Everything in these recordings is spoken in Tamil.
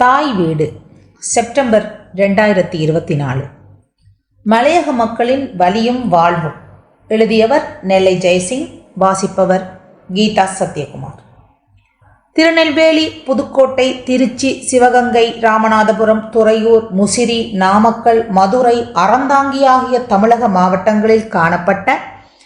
தாய் வீடு செப்டம்பர் ரெண்டாயிரத்தி இருபத்தி நாலு மலையக மக்களின் வலியும் வாழ்வும். எழுதியவர் நெல்லை ஜெயசிங் வாசிப்பவர் கீதா சத்யகுமார். திருநெல்வேலி புதுக்கோட்டை திருச்சி சிவகங்கை ராமநாதபுரம் துறையூர் முசிறி நாமக்கல் மதுரை அறந்தாங்கி ஆகிய தமிழக மாவட்டங்களில் காணப்பட்ட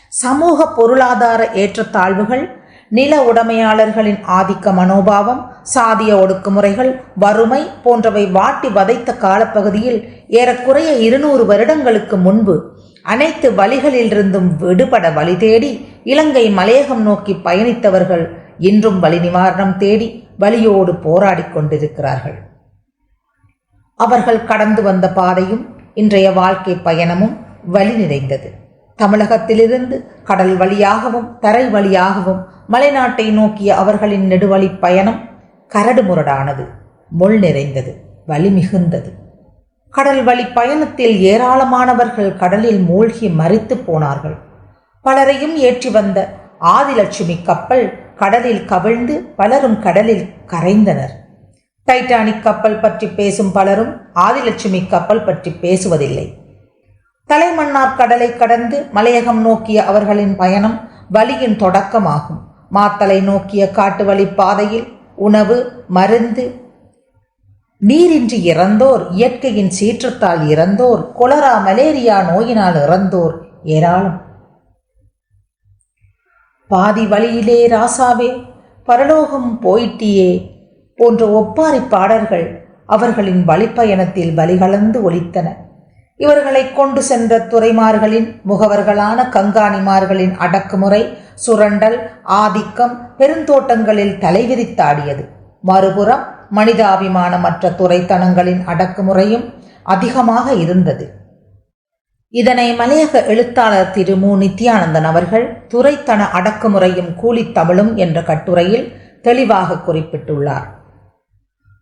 சமூக பொருளாதார ஏற்றத்தாழ்வுகள் நில உடைமையாளர்களின் ஆதிக்க மனோபாவம் சாதிய ஒடுக்குமுறைகள் வறுமை போன்றவை வாட்டி வதைத்த காலப்பகுதியில் ஏறக்குறைய இருநூறு வருடங்களுக்கு முன்பு அனைத்து வழிகளிலிருந்தும் விடுபட வழி தேடி இலங்கை மலையகம் நோக்கி பயணித்தவர்கள் இன்றும் வழி நிவாரணம் தேடி வழியோடு போராடி கொண்டிருக்கிறார்கள். அவர்கள் கடந்து வந்த பாதையும் இன்றைய வாழ்க்கை பயணமும் வழி நிறைந்தது. தமிழகத்திலிருந்து கடல் வழியாகவும் தரை வழியாகவும் மலைநாட்டை நோக்கிய அவர்களின் நெடுவழி பயணம் கரடுமுரடானது முள் நிறைந்தது வலி மிகுந்தது. கடல் வழி பயணத்தில் ஏராளமானவர்கள் கடலில் மூழ்கி மறித்து போனார்கள். பலரையும் ஏற்றி வந்த ஆதிலட்சுமி கப்பல் கடலில் கவிழ்ந்து பலரும் கடலில் கரைந்தனர். டைட்டானிக் கப்பல் பற்றி பேசும் பலரும் ஆதிலட்சுமி கப்பல் பற்றி பேசுவதில்லை. தலைமன்னார் கடலை கடந்து மலையகம் நோக்கிய அவர்களின் பயணம் வழியின் தொடக்கமாகும். மாத்தலை நோக்கிய காட்டு வழி பாதையில் உணவு மருந்து நீரின்றி இறந்தோர் இயற்கையின் சீற்றத்தால் இறந்தோர் கொலரா மலேரியா நோயினால் இறந்தோர் ஏராளம். பாதி வழியிலே ராசாவே பரலோகம் போயிட்டியே போன்ற ஒப்பாரி பாடல்கள் அவர்களின் வழிப்பயணத்தில் வலிகலந்து ஒலித்தன. இவர்களை கொண்டு சென்ற துறைமார்களின் முகவர்களான கங்காணிமார்களின் அடக்குமுறை சுரண்டல் ஆதிக்கம் பெருந்தோட்டங்களில் தலைவிரித்தாடியது மறுபுறம் மனிதாபிமானமற்ற துறைத்தனங்களின் அடக்குமுறையும் அதிகமாக இருந்தது. இதனை மலையக எழுத்தாளர் திரு. மு. நித்யானந்தன் அவர்கள் துறைத்தன அடக்குமுறையும் கூலித்தமிழும் என்ற கட்டுரையில் தெளிவாக குறிப்பிட்டுள்ளார்.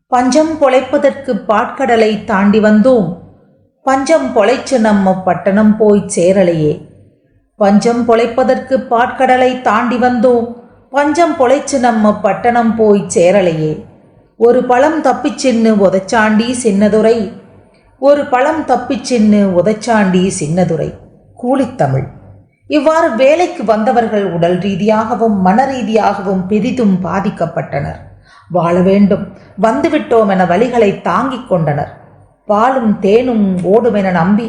பஞ்சம் பொழைப்பதற்கு பாட்கடலை தாண்டி வந்தோம். பஞ்சம் பொழைச்சு நம்ம பட்டணம் போய் சேரலையே. பஞ்சம் பொழைப்பதற்கு பாட்கடலை தாண்டி வந்தோம். பஞ்சம் பொழைச்சு நம்ம பட்டணம் போய் சேரலையே. ஒரு பழம் தப்பிச்சின்னு உதச்சாண்டி சின்னதுரை. ஒரு பழம் தப்பிச்சின்னு உதச்சாண்டி சின்னதுரை. கூலித்தமிழ் இவ்வாறு வேலைக்கு வந்தவர்கள் உடல் ரீதியாகவும் மன ரீதியாகவும் பெரிதும் பாதிக்கப்பட்டனர். வாழ வேண்டும். வந்துவிட்டோம் என வழிகளை தாங்கிக் கொண்டனர். பாலும் தேனும் ஓடுமென நம்பி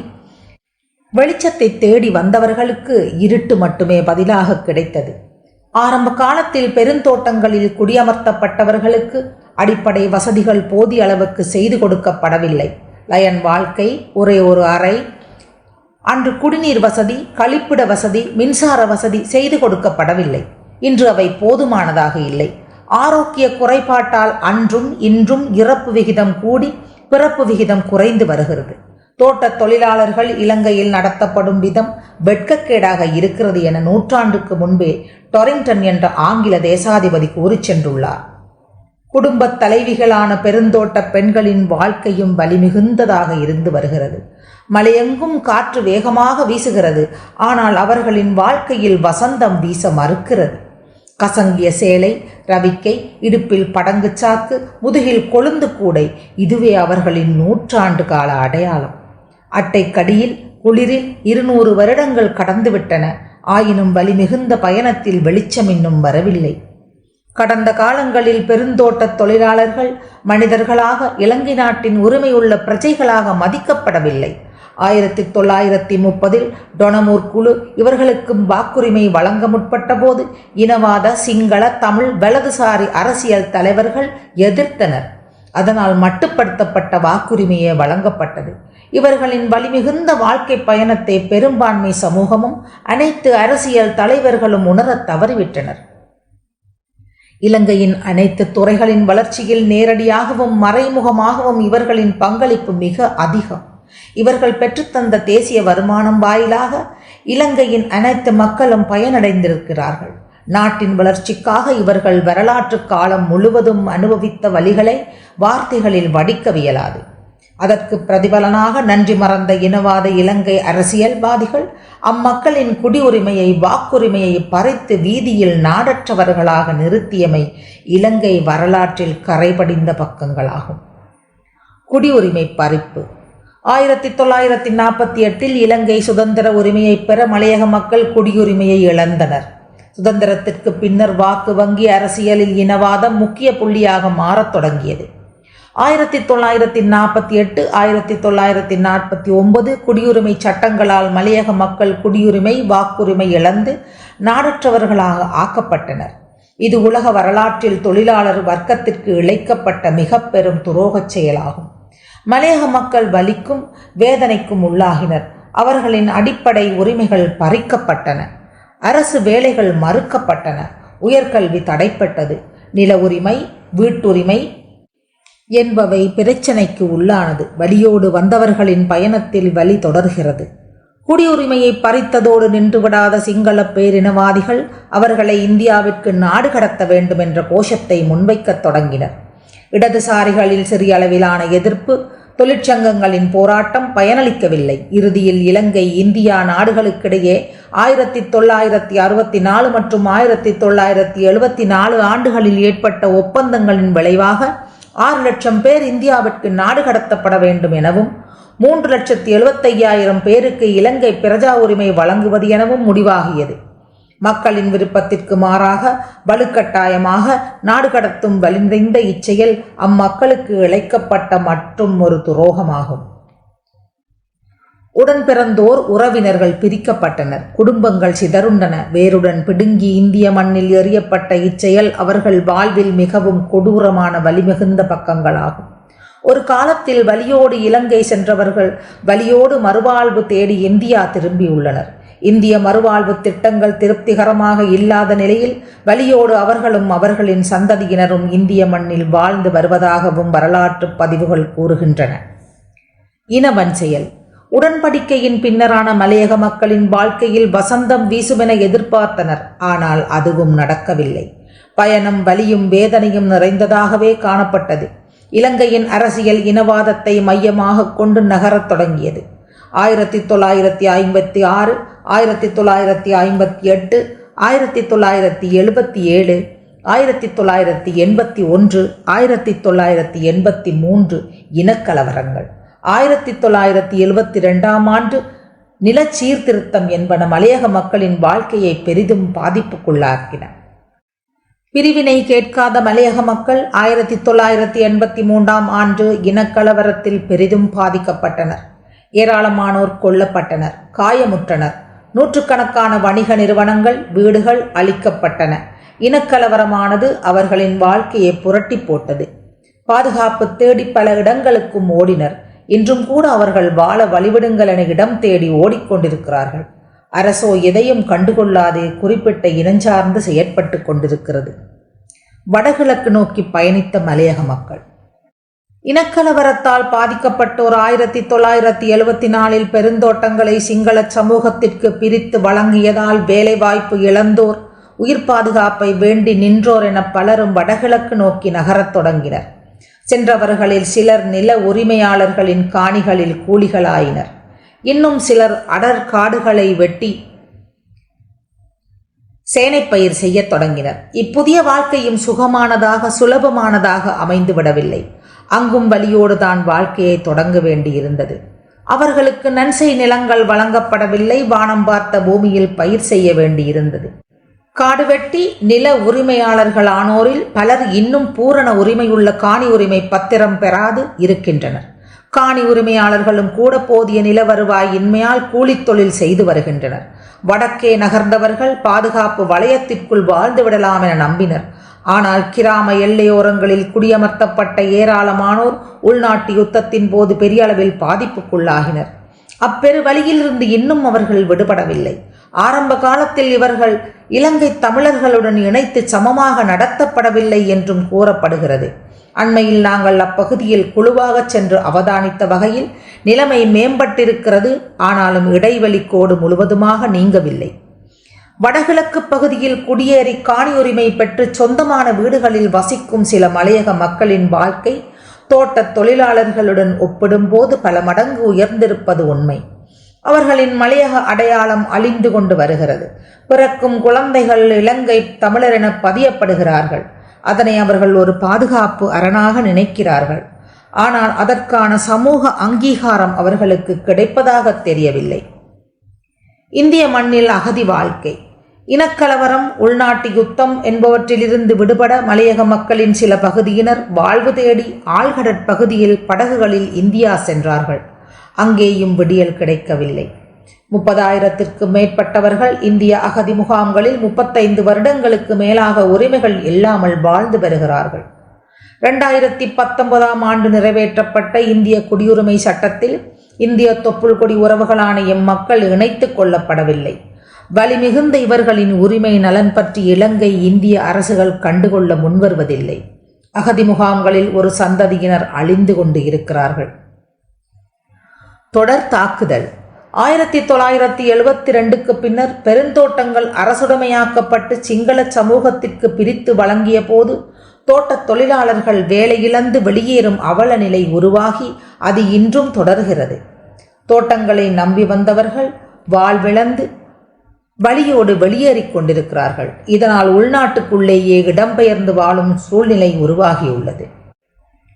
வெளிச்சத்தை தேடி வந்தவர்களுக்கு இருட்டு மட்டுமே பதிலாக கிடைத்தது. ஆரம்ப காலத்தில் பெருந்தோட்டங்களில் குடியமர்த்தப்பட்டவர்களுக்கு அடிப்படை வசதிகள் போதிய அளவுக்கு செய்து கொடுக்கப்படவில்லை. லயன் வாழ்க்கை ஒரே ஒரு அறை அன்று குடிநீர் வசதி கழிப்பிட வசதி மின்சார வசதி செய்து கொடுக்கப்படவில்லை. இன்று அவை போதுமானதாக இல்லை. ஆரோக்கிய குறைபாட்டால் அன்றும் இன்றும் இறப்பு விகிதம் கூடி பிறப்பு விகிதம் குறைந்து வருகிறது. தோட்டத் தொழிலாளர்கள் இலங்கையில் நடத்தப்படும் விதம் வெட்கக்கேடாக இருக்கிறது என நூற்றாண்டுக்கு முன்பே டொரிங்டன் என்ற ஆங்கில தேசாதிபதி கூறி சென்றுள்ளார். குடும்பத் தலைவிகளான பெருந்தோட்ட பெண்களின் வாழ்க்கையும் வலிமிகுந்ததாக இருந்து வருகிறது. மலையெங்கும் காற்று வேகமாக வீசுகிறது. ஆனால் அவர்களின் வாழ்க்கையில் வசந்தம் வீச மறுக்கிறது. கசங்கிய சேலை ரவிக்கை இடுப்பில் படங்கு சாக்கு முதுகில் கொழுந்து கூடை இதுவே அவர்களின் நூற்றாண்டு கால அடையாளம். அட்டைக்கடியில் குளிரில் இருநூறு வருடங்கள் கடந்துவிட்டன. ஆயினும் வலி மிகுந்த பயணத்தில் வெளிச்சம் இன்னும் வரவில்லை. கடந்த காலங்களில் பெருந்தோட்டத் தொழிலாளர்கள் மனிதர்களாக இலங்கை நாட்டின் உரிமையுள்ள பிரஜைகளாக மதிக்கப்படவில்லை. ஆயிரத்தி தொள்ளாயிரத்தி முப்பதில் டொனமூர் குழு இவர்களுக்கும் வாக்குரிமை வழங்க முற்பட்ட போது இனவாத சிங்கள தமிழ் வலதுசாரி அரசியல் தலைவர்கள் எதிர்த்தனர். அதனால் மட்டுப்படுத்தப்பட்ட வாக்குரிமையே வழங்கப்பட்டது. இவர்களின் வலிமிகுந்த வாழ்க்கை பயணத்தை பெரும்பான்மை சமூகமும் அனைத்து அரசியல் தலைவர்களும் உணரத் தவறிவிட்டனர். இலங்கையின் அனைத்து துறைகளின் வளர்ச்சியில் நேரடியாகவும் மறைமுகமாகவும் இவர்களின் பங்களிப்பு மிக அதிகம். இவர்கள் பெற்றுத்தந்த தேசிய வருமானம் வாயிலாக இலங்கையின் அனைத்து மக்களும் பயனடைந்திருக்கிறார்கள். நாட்டின் வளர்ச்சிக்காக இவர்கள் வரலாற்று காலம் முழுவதும் அனுபவித்த வழிகளை வார்த்தைகளில் வடிக்கவியலாது. அதற்கு பிரதிபலனாக நன்றி மறந்த இனவாத இலங்கை அரசியல்வாதிகள் அம்மக்களின் குடியுரிமையை வாக்குரிமையை பறித்து வீதியில் நாடற்றவர்களாக நிறுத்தியமை இலங்கை வரலாற்றில் கரைபடிந்த பக்கங்களாகும். குடியுரிமை பறிப்பு ஆயிரத்தி தொள்ளாயிரத்தி நாற்பத்தி எட்டில் இலங்கை சுதந்திர உரிமையை பெற மலையக மக்கள் குடியுரிமையை இழந்தனர். சுதந்திரத்திற்கு பின்னர் வாக்கு வங்கி அரசியலில் இனவாதம் முக்கிய புள்ளியாக மாறத் தொடங்கியது. ஆயிரத்தி தொள்ளாயிரத்தி நாற்பத்தி எட்டு ஆயிரத்தி தொள்ளாயிரத்தி நாற்பத்தி ஒன்பது குடியுரிமை சட்டங்களால் மலையக மக்கள் குடியுரிமை வாக்குரிமை இழந்து நாடற்றவர்களாக ஆக்கப்பட்டனர். இது உலக வரலாற்றில் தொழிலாளர் வர்க்கத்திற்கு இழைக்கப்பட்ட மிக பெரும் துரோகச் செயலாகும். மலையக மக்கள் வலிக்கும் வேதனைக்கும் உள்ளாகினர். அவர்களின் அடிப்படை உரிமைகள் பறிக்கப்பட்டன. அரசு வேலைகள் மறுக்கப்பட்டன. உயர்கல்வி தடைப்பட்டது. நில உரிமை வீட்டுரிமை என்பவை பிரச்சனைக்கு உள்ளானது. வலியோடு வந்தவர்களின் பயணத்தில் வழி தொடர்கிறது. குடியுரிமையை பறித்ததோடு நின்றுவிடாத சிங்கள பேரினவாதிகள் அவர்களை இந்தியாவிற்கு நாடு கடத்த வேண்டும் என்ற கோஷத்தை முன்வைக்கத் தொடங்கினர். இடதுசாரிகளில் சிறிய அளவிலான எதிர்ப்பு தொழிற்சங்கங்களின் போராட்டம் பயனளிக்கவில்லை. இறுதியில் இலங்கை இந்தியா நாடுகளுக்கிடையே ஆயிரத்தி தொள்ளாயிரத்தி அறுபத்தி நாலு மற்றும் ஆயிரத்தி தொள்ளாயிரத்தி எழுபத்தி நாலு ஆண்டுகளில் ஏற்பட்ட ஒப்பந்தங்களின் விளைவாக ஆறு லட்சம் பேர் இந்தியாவிற்கு நாடு கடத்தப்பட வேண்டும் எனவும் மூன்று லட்சத்தி எழுபத்தையாயிரம் பேருக்கு இலங்கை பிரஜா உரிமை வழங்குவது எனவும் முடிவாகியது. மக்களின் விருப்பத்திற்கு மாறாக வலுக்கட்டாயமாக நாடு கடத்தும் வலிந்த இச்செயல் அம்மக்களுக்கு இழைக்கப்பட்ட மற்றும் ஒரு துரோகமாகும். உடன் பிறந்தோர் உறவினர்கள் பிரிக்கப்பட்டனர். குடும்பங்கள் சிதறுண்டன. வேருடன் பிடுங்கி இந்திய மண்ணில் எறியப்பட்ட இச்செயல் அவர்கள் வாழ்வில் மிகவும் கொடூரமான வலிமிகுந்த பக்கங்களாகும். ஒரு காலத்தில் வலியோடு இலங்கை சென்றவர்கள் வலியோடு மறுவாழ்வு தேடி இந்தியா திரும்பியுள்ளனர். இந்திய மறுவாழ்வு திட்டங்கள் திருப்திகரமாக இல்லாத நிலையில் வலியோடு அவர்களும் அவர்களின் சந்ததியினரும் இந்திய மண்ணில் வாழ்ந்து வருவதாகவும் வரலாற்று பதிவுகள் கூறுகின்றன. இனவன் செயல். உடன்படிக்கையின் பின்னரான மலையக மக்களின் வாழ்க்கையில் வசந்தம் வீசுமென எதிர்பார்த்தனர். ஆனால் அதுவும் நடக்கவில்லை. பயணம் வலியும் வேதனையும் நிறைந்ததாகவே காணப்பட்டது. இலங்கையின் அரசியல் இனவாதத்தை மையமாக கொண்டு நகரத் தொடங்கியது. ஆயிரத்தி தொள்ளாயிரத்தி ஐம்பத்தி ஆறு ஆயிரத்தி தொள்ளாயிரத்தி ஐம்பத்தி எட்டு ஆயிரத்தி தொள்ளாயிரத்தி எழுபத்தி ஏழு ஆயிரத்தி தொள்ளாயிரத்தி எண்பத்தி ஒன்று ஆயிரத்தி தொள்ளாயிரத்தி எண்பத்தி மூன்று இனக்கலவரங்கள். ஆயிரத்தி தொள்ளாயிரத்தி எழுபத்தி ரெண்டாம் ஆண்டு நில சீர்திருத்தம் என்பன மலையக மக்களின் வாழ்க்கையை பெரிதும் பாதிப்புக்குள்ளாக்கின. பிரிவினை கேட்காத மலையக மக்கள் ஆயிரத்தி தொள்ளாயிரத்தி எண்பத்தி மூன்றாம் ஆண்டு இனக்கலவரத்தில் பெரிதும் பாதிக்கப்பட்டனர். ஏராளமானோர் கொல்லப்பட்டனர் காயமுற்றனர். நூற்றுக்கணக்கான வணிக நிறுவனங்கள் வீடுகள் அளிக்கப்பட்டன இனக்கலவரமானது அவர்களின் வாழ்க்கையை புரட்டி போட்டது. பாதுகாப்பு தேடி பல இடங்களுக்கும் ஓடினர். இன்றும் கூட அவர்கள் வாழ வழிவிடுங்கள் என இடம் தேடி ஓடிக்கொண்டிருக்கிறார்கள் அரசோ எதையும் கண்டுகொள்ளாதே குறிப்பிட்ட இனஞ்சார்ந்து செயற்பட்டு கொண்டிருக்கிறது. வடகிழக்கு நோக்கி பயணித்த மலையக மக்கள். இனக்கலவரத்தால் பாதிக்கப்பட்டோர் ஆயிரத்தி தொள்ளாயிரத்தி எழுபத்தி நாலில் பெருந்தோட்டங்களை சிங்கள சமூகத்திற்கு பிரித்து வழங்கியதால் வேலைவாய்ப்பு இழந்தோர் உயிர் பாதுகாப்பை வேண்டி நின்றோர் என பலரும் வடகிழக்கு நோக்கி நகரத் தொடங்கினர். சென்றவர்களில் சிலர் நில உரிமையாளர்களின் காணிகளில் கூலிகளாயினர். இன்னும் சிலர் அடர் காடுகளை வெட்டி சேனைப்பயிர் செய்யத் தொடங்கினர். இப்புதிய வாழ்க்கையும் சுகமானதாக சுலபமானதாக அமைந்துவிடவில்லை. அங்கும் வலியோடு தான் வாழ்க்கையை தொடங்க வேண்டியிருந்தது. அவர்களுக்கு நன்சை நிலங்கள் வழங்கப்படவில்லை வானம் பார்த்த பூமியில் பயிர் செய்ய வேண்டியிருந்தது. காடு வெட்டி நில உரிமையாளர்களானோரில் பலர் இன்னும் பூரண உரிமையுள்ள காணி உரிமை பத்திரம் பெறாது இருக்கின்றனர். காணி உரிமையாளர்களும் கூட போதிய நில வருவாய் இன்மையால் கூலித் தொழில் செய்து வருகின்றனர். வடக்கே நகர்ந்தவர்கள் பாதுகாப்பு வளையத்திற்குள் வாழ்ந்து விடலாம் என நம்பினர். ஆனால் கிராம எல்லையோரங்களில் குடியமர்த்தப்பட்ட ஏராளமானோர் உள்நாட்டு யுத்தத்தின் போது பெரிய அளவில் பாதிப்புக்குள்ளாகினர். அப்பெரு வழியிலிருந்து இன்னும் அவர்கள் விடுபடவில்லை. ஆரம்ப காலத்தில் இவர்கள் இலங்கை தமிழர்களுடன் இணைத்து சமமாக நடத்தப்படவில்லை என்றும் கூறப்படுகிறது. அண்மையில் நாங்கள் அப்பகுதியில் குழுவாகச் சென்று அவதானித்த வகையில் நிலைமை மேம்பட்டிருக்கிறது. ஆனாலும் இடைவெளி கோடு முழுவதுமாக நீங்கவில்லை. வடகிழக்கு பகுதியில் குடியேறி காணி உரிமை பெற்று சொந்தமான வீடுகளில் வசிக்கும் சில மலையக மக்களின் வாழ்க்கை தோட்ட தொழிலாளர்களுடன் ஒப்பிடும்போது பல மடங்கு உயர்ந்திருப்பது உண்மை. அவர்களின் மலையக அடையாளம் அழிந்து கொண்டு வருகிறது. பிறக்கும் குழந்தைகள் இலங்கை தமிழர் என பதியப்படுகிறார்கள். அதனை அவர்கள் ஒரு பாதுகாப்பு அரணாக நினைக்கிறார்கள். ஆனால் அதற்கான சமூக அங்கீகாரம் அவர்களுக்கு கிடைப்பதாக தெரியவில்லை. இந்திய மண்ணில் அகதி வாழ்க்கை. இனக்கலவரம் உள்நாட்டு யுத்தம் என்பவற்றிலிருந்து விடுபட மலையக மக்களின் சில பகுதியினர் வாழ்வு தேடி ஆழ்கடற்பகுதியில் படகுகளில் இந்தியா சென்றார்கள். அங்கேயும் விடியல் கிடைக்கவில்லை. முப்பதாயிரத்திற்கு மேற்பட்டவர்கள் இந்திய அகதி முகாம்களில் முப்பத்தைந்து வருடங்களுக்கு மேலாக உரிமைகள் இல்லாமல் வாழ்ந்து வருகிறார்கள். ரெண்டாயிரத்தி பத்தொன்பதாம் ஆண்டு நிறைவேற்றப்பட்ட இந்திய குடியுரிமை சட்டத்தில் இந்திய தொப்புள் கொடி உறவுகளான எம்மக்கள் இணைத்து கொள்ளப்படவில்லை. வலிமிகுந்த இவர்களின் உரிமை நலன் பற்றி இலங்கை இந்திய அரசுகள் கண்டுகொள்ள முன்வருவதில்லை. அகதி முகாம்களில் ஒரு சந்ததியினர் அழிந்து கொண்டு இருக்கிறார்கள். தொடர் தாக்குதல். ஆயிரத்தி தொள்ளாயிரத்தி எழுபத்தி ரெண்டுக்கு பின்னர் பெருந்தோட்டங்கள் அரசுடைமையாக்கப்பட்டு சிங்கள சமூகத்திற்கு பிரித்து வழங்கிய போது தோட்டத் தொழிலாளர்கள் வேலையிழந்து வெளியேறும் அவல நிலை உருவாகி அது இன்றும் தொடர்கிறது. தோட்டங்களை நம்பி வந்தவர்கள் வாழ்விழந்து வழியோடு வெளியேறிக் கொண்டிருக்கிறார்கள். இதனால் உள்நாட்டுக்குள்ளேயே இடம்பெயர்ந்து வாழும் சூழ்நிலை உருவாகியுள்ளது.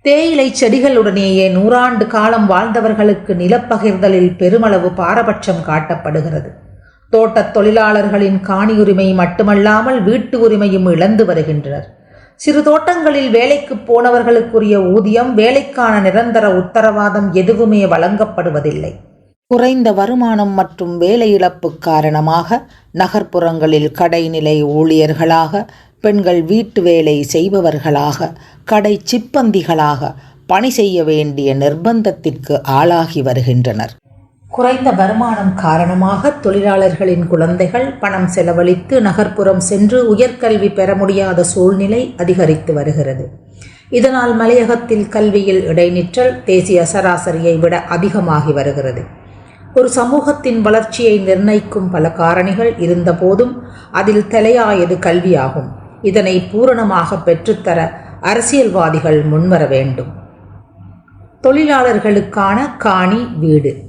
தேயிலை செடிகளுடனேயே நூறாண்டு காலம் வாழ்ந்தவர்களுக்கு நிலப்பகிர்தலில் பெருமளவு பாரபட்சம் காட்டப்படுகிறது. தோட்டத் தொழிலாளர்களின் காணியுரிமை மட்டுமல்லாமல் வீட்டு உரிமையும் இழந்து வருகின்றனர். சிறு தோட்டங்களில் வேலைக்கு போனவர்களுக்குரிய ஊதியம் வேலைக்கான நிரந்தர உத்தரவாதம் எதுவுமே வழங்கப்படுவதில்லை. குறைந்த வருமானம் மற்றும் வேலை இழப்பு காரணமாக நகர்ப்புறங்களில் கடைநிலை ஊழியர்களாக பெண்கள் வீட்டு வேலை செய்பவர்களாக கடை சிப்பந்திகளாக பணி செய்ய வேண்டிய நிர்பந்தத்திற்கு ஆளாகி வருகின்றனர். குறைந்த வருமானம் காரணமாக தொழிலாளர்களின் குழந்தைகள் பணம் செலவழித்து நகர்ப்புறம் சென்று உயர்கல்வி பெற முடியாத சூழ்நிலை அதிகரித்து வருகிறது. இதனால் மலையகத்தில் கல்வியில் இடைநிற்றல் தேசிய சராசரியை விட அதிகமாகி வருகிறது. ஒரு சமூகத்தின் வளர்ச்சியை நிர்ணயிக்கும் பல காரணிகள் இருந்தபோதும் அதில் தலையாயது கல்வியாகும். இதனை பூரணமாக பெற்றுத்தர அரசியல்வாதிகள் முன்வர வேண்டும். தொழிலாளர்களுக்கான காணி வீடு.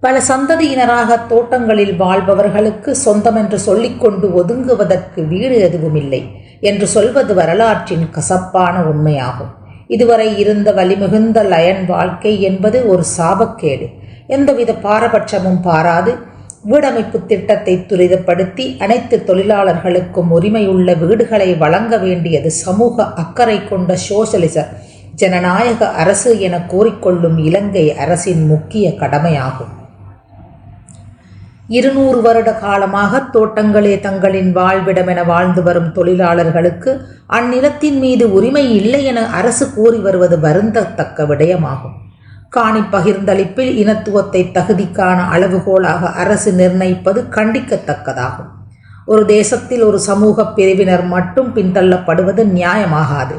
பல சந்ததியினராக தோட்டங்களில் வாழ்பவர்களுக்கு சொந்தமென்று சொல்லிக்கொண்டு ஒதுங்குவதற்கு வீடு எதுவுமில்லை என்று சொல்வது வரலாற்றின் கசப்பான உண்மையாகும். இதுவரை இருந்த வலிமிகுந்த லயன் வாழ்க்கை என்பது ஒரு சாபக்கேடு. எந்தவித பாரபட்சமும் பாராது. வீடமைப்பு திட்டத்தை துரிதப்படுத்தி அனைத்து தொழிலாளர்களுக்கும் உரிமையுள்ள வீடுகளை வழங்க வேண்டியது சமூக அக்கறை கொண்ட சோசலிச ஜனநாயக அரசு என கூறிக்கொள்ளும் இலங்கை அரசின் முக்கிய கடமையாகும். இருநூறு வருட காலமாக தோட்டங்களே தங்களின் வாழ்விடம் என வாழ்ந்து வரும் தொழிலாளர்களுக்கு அந்நிலத்தின் மீது உரிமை இல்லை என அரசு கூறி வருவது வருந்தத்தக்க விடயமாகும். காணி பகிர்ந்தளிப்பில் இனத்துவத்தை தகுதிக்கான அளவுகோலாக அரசு நிர்ணயிப்பது கண்டிக்கத்தக்கதாகும். ஒரு தேசத்தில் ஒரு சமூக பிரிவினர் மட்டும் பின்தள்ளப்படுவது நியாயமாகாது.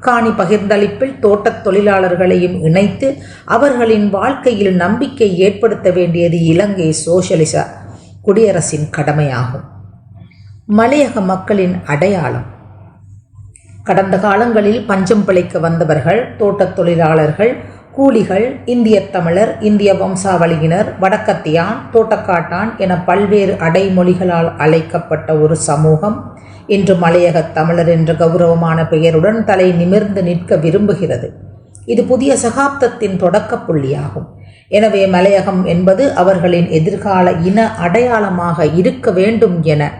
காணி பகிர்ந்தளிப்பில் தோட்டத் தொழிலாளர்களையும் இணைத்து அவர்களின் வாழ்க்கையில் நம்பிக்கை ஏற்படுத்த வேண்டியது இலங்கை சோசியலிச குடியரசின் கடமையாகும். மலையக மக்களின் அடையாளம். கடந்த காலங்களில் பஞ்சம் பிழைக்க வந்தவர்கள் தோட்டத் தொழிலாளர்கள் கூலிகள் இந்திய தமிழர் இந்திய வம்சாவளியினர் வடக்கத்தியான் தோட்டக்காட்டான் என பல்வேறு அடைமொழிகளால் அழைக்கப்பட்ட ஒரு சமூகம். இன்று மலையகத் தமிழர் என்ற கௌரவமான பெயருடன் தலை நிமிர்ந்து நிற்க விரும்புகிறது. இது புதிய சகாப்தத்தின் தொடக்க புள்ளியாகும். எனவே மலையகம் என்பது அவர்களின் எதிர்கால இன அடையாளமாக இருக்க வேண்டும் என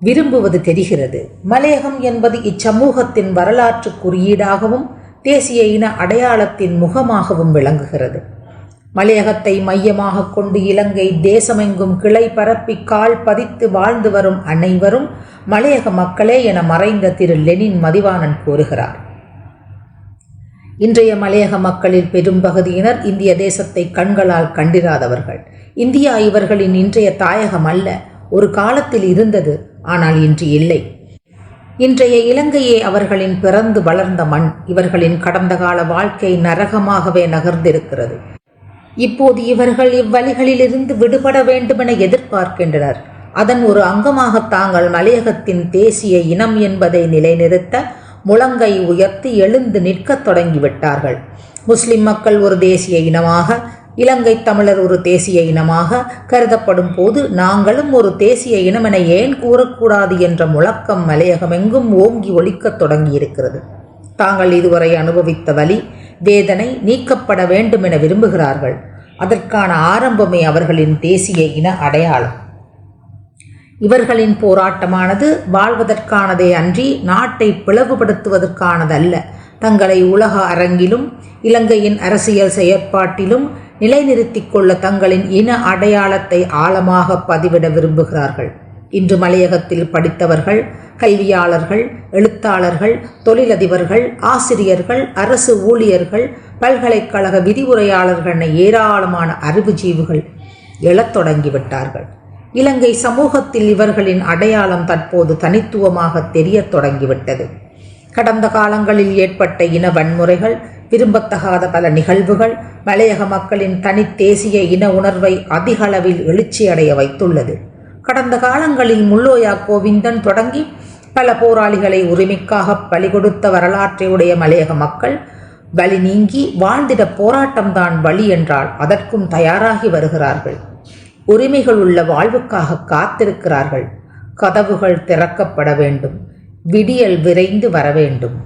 விரும்புவது தெரிகிறது. மலையகம் என்பது இச்சமூகத்தின் வரலாற்று குறியீடாகவும் தேசிய இன அடையாளத்தின் முகமாகவும் விளங்குகிறது. மலையகத்தை மையமாக கொண்டு இலங்கை தேசமெங்கும் கிளை பரப்பி கால் பதித்து வாழ்ந்து வரும் அனைவரும் மலையக மக்களே என மறைந்த திரு லெனின் மதிவாணன் கூறுகிறார். இன்றைய மலையக மக்களில் பெரும்பகுதியினர் இந்திய தேசத்தை கண்களால் கண்டிராதவர்கள். இந்தியா இவர்களின் இன்றைய தாயகம் அல்ல ஒரு காலத்தில் இருந்தது ஆனால் இன்று இல்லை. இன்றைய இலங்கையே அவர்களின் பிறந்து வளர்ந்த மண். இவர்களின் கடந்த கால வாழ்க்கை நரகமாகவே நகர்ந்திருக்கிறது. இப்போது இவர்கள் இவ்வழிகளிலிருந்து விடுபட வேண்டுமென எதிர்பார்க்கின்றனர். அதன் ஒரு அங்கமாக தாங்கள் மலையகத்தின் தேசிய இனம் என்பதை நிலைநிறுத்த முழங்கை உயர்த்தி எழுந்து நிற்கத் தொடங்கிவிட்டார்கள். முஸ்லிம் மக்கள் ஒரு தேசிய இனமாக இலங்கை தமிழர் ஒரு தேசிய இனமாக கருதப்படும் போது நாங்களும் ஒரு தேசிய இனமென ஏன் கூறக்கூடாது என்ற முழக்கம் மலையகமெங்கும் ஓங்கி ஒழிக்கத் தொடங்கியிருக்கிறது. தாங்கள் இதுவரை அனுபவித்த வழி வேதனை நீக்கப்பட வேண்டும் என விரும்புகிறார்கள். அதற்கான ஆரம்பமே அவர்களின் தேசிய இன அடையாளம். இவர்களின் போராட்டமானது வாழ்வதற்கானதே அன்றி நாட்டை பிளவுபடுத்துவதற்கானதல்ல. தங்களை உலக அரங்கிலும் இலங்கையின் அரசியல் செயற்பாட்டிலும் நிலைநிறுத்திக் கொள்ள தங்களின் இன அடையாளத்தை ஆழமாக பதிவிட விரும்புகிறார்கள். இன்று மலையகத்தில் படித்தவர்கள் கல்வியாளர்கள் எழுத்தாளர்கள் தொழிலதிபர்கள் ஆசிரியர்கள் அரசு ஊழியர்கள் பல்கலைக்கழக விதிவுரையாளர்கள் என ஏராளமான அறிவுஜீவிகள் எழத் தொடங்கிவிட்டார்கள். இலங்கை சமூகத்தில் இவர்களின் அடையாளம் தற்போது தனித்துவமாக தெரியத் தொடங்கிவிட்டது. கடந்த காலங்களில் ஏற்பட்ட இன வன்முறைகள் விரும்பத்தகாத பல நிகழ்வுகள் மலையக மக்களின் தனித்தேசிய இன உணர்வை அதிக அளவில் எழுச்சியடைய வைத்துள்ளது. கடந்த காலங்களில் முள்ளோயா கோவிந்தன் தொடங்கி பல போராளிகளை உரிமைக்காக பலி கொடுத்த வரலாற்றையுடைய மலையக மக்கள் வலி நீங்கி வாழ்ந்திட போராட்டம்தான் வழி என்றால் அதற்கும் தயாராகி வருகிறார்கள். உரிமைகள் உள்ள வாழ்வுக்காக காத்திருக்கிறார்கள். கதவுகள் திறக்கப்பட வேண்டும். விடியல் விரைந்து வர வேண்டும்.